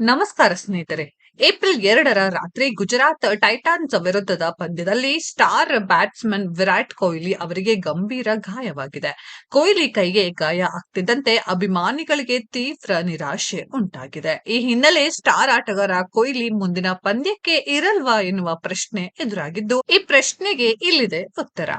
ನಮಸ್ಕಾರ ಸ್ನೇಹಿತರೆ. ಏಪ್ರಿಲ್ ಎರಡರ ರಾತ್ರಿ ಗುಜರಾತ್ ಟೈಟಾನ್ಸ್ ವಿರುದ್ಧದ ಪಂದ್ಯದಲ್ಲಿ ಸ್ಟಾರ್ ಬ್ಯಾಟ್ಸ್ಮನ್ ವಿರಾಟ್ ಕೊಹ್ಲಿ ಅವರಿಗೆ ಗಂಭೀರ ಗಾಯವಾಗಿದೆ. ಕೊಹ್ಲಿ ಕೈಗೆ ಗಾಯ ಆಗ್ತಿದ್ದಂತೆ ಅಭಿಮಾನಿಗಳಿಗೆ ತೀವ್ರ ನಿರಾಶೆ ಉಂಟಾಗಿದೆ. ಈ ಹಿನ್ನೆಲೆ ಸ್ಟಾರ್ ಆಟಗಾರ ಕೊಹ್ಲಿ ಮುಂದಿನ ಪಂದ್ಯಕ್ಕೆ ಇರಲ್ವಾ ಎನ್ನುವ ಪ್ರಶ್ನೆ ಎದುರಾಗಿದ್ದು, ಈ ಪ್ರಶ್ನೆಗೆ ಇಲ್ಲಿದೆ ಉತ್ತರ.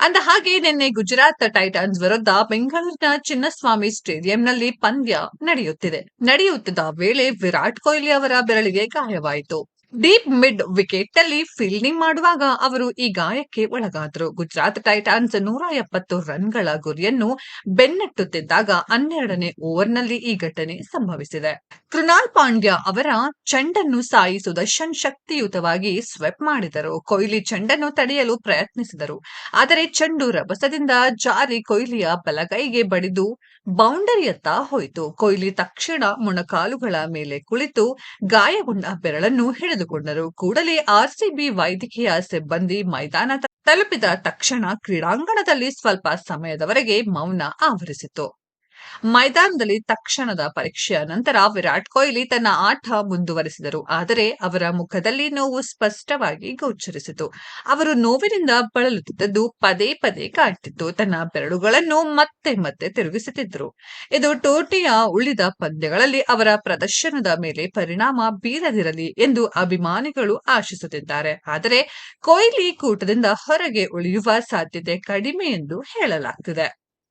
ಅಂದ ಹಾಗೆ ನಿನ್ನೆ ಗುಜರಾತ್ ಟೈಟನ್ಸ್ ವಿರುದ್ಧ ಬೆಂಗಳೂರಿನ ಚಿನ್ನಸ್ವಾಮಿ ಸ್ಟೇಡಿಯಂನಲ್ಲಿ ಪಂದ್ಯ ನಡೆಯುತ್ತಿದೆ. ನಡೆಯುತ್ತಿದ್ದ ವೇಳೆ ವಿರಾಟ್ ಕೊಹ್ಲಿ ಅವರ ಬೆರಳಿಗೆ ಗಾಯವಾಯಿತು. ಡೀಪ್ ಮಿಡ್ ವಿಕೆಟ್ ಅಲ್ಲಿ ಫೀಲ್ಡಿಂಗ್ ಮಾಡುವಾಗ ಅವರು ಈ ಗಾಯಕ್ಕೆ ಒಳಗಾದರು. ಗುಜರಾತ್ ಟೈಟಾನ್ಸ್ ನೂರ ಎಪ್ಪತ್ತು ರನ್ಗಳ ಗುರಿಯನ್ನು ಬೆನ್ನಟ್ಟುತ್ತಿದ್ದಾಗ ಹನ್ನೆರಡನೇ ಓವರ್ನಲ್ಲಿ ಈ ಘಟನೆ ಸಂಭವಿಸಿದೆ. ಕೃಣಾಲ್ ಪಾಂಡ್ಯ ಅವರ ಚೆಂಡನ್ನು ಸಾಯಿ ಸುದರ್ಶನ್ ಶಕ್ತಿಯುತವಾಗಿ ಸ್ವೆಪ್ ಮಾಡಿದರು. ಕೊಹ್ಲಿ ಚೆಂಡನ್ನು ತಡೆಯಲು ಪ್ರಯತ್ನಿಸಿದರು. ಆದರೆ ಚೆಂಡು ರಭಸದಿಂದ ಜಾರಿ ಕೊಹ್ಲಿಯ ಬಲಗೈಗೆ ಬಡಿದು ಬೌಂಡರಿಯತ್ತ ಹೋಯಿತು. ಕೊಹ್ಲಿ ತಕ್ಷಣ ಮೊಣಕಾಲುಗಳ ಮೇಲೆ ಕುಳಿತು ಗಾಯಗೊಂಡ ಬೆರಳನ್ನು ಹಿಡಿದುಕೊಂಡರು ಕೂಡಲೇ ಆರ್ಸಿಬಿ ವೈದ್ಯಕೀಯ ಸಿಬ್ಬಂದಿ ಮೈದಾನ ತಲುಪಿದ ತಕ್ಷಣ ಕ್ರೀಡಾಂಗಣದಲ್ಲಿ ಸ್ವಲ್ಪ ಸಮಯದವರೆಗೆ ಮೌನ ಆವರಿಸಿತು. ಮೈದಾನದಲ್ಲಿ ತಕ್ಷಣದ ಪರೀಕ್ಷೆಯ ನಂತರ ವಿರಾಟ್ ಕೊಹ್ಲಿ ತನ್ನ ಆಟ ಮುಂದುವರೆಸಿದರು. ಆದರೆ ಅವರ ಮುಖದಲ್ಲಿ ನೋವು ಸ್ಪಷ್ಟವಾಗಿ ಗೋಚರಿಸಿತು. ಅವರು ನೋವಿನಿಂದ ಬಳಲುತ್ತಿದ್ದದ್ದು ಪದೇ ಪದೇ ಕಾಣ್ತಿತ್ತು. ತನ್ನ ಬೆರಳುಗಳನ್ನು ಮತ್ತೆ ಮತ್ತೆ ತಿರುಗಿಸುತ್ತಿದ್ದರು. ಇದು ಟೋರ್ನಿಯ ಉಳಿದ ಪಂದ್ಯಗಳಲ್ಲಿ ಅವರ ಪ್ರದರ್ಶನದ ಮೇಲೆ ಪರಿಣಾಮ ಬೀರದಿರಲಿ ಎಂದು ಅಭಿಮಾನಿಗಳು ಆಶಿಸುತ್ತಿದ್ದಾರೆ. ಆದರೆ ಕೊಹ್ಲಿ ಕೂಟದಿಂದ ಹೊರಗೆ ಉಳಿಯುವ ಸಾಧ್ಯತೆ ಕಡಿಮೆ ಎಂದು ಹೇಳಲಾಗ್ತಿದೆ.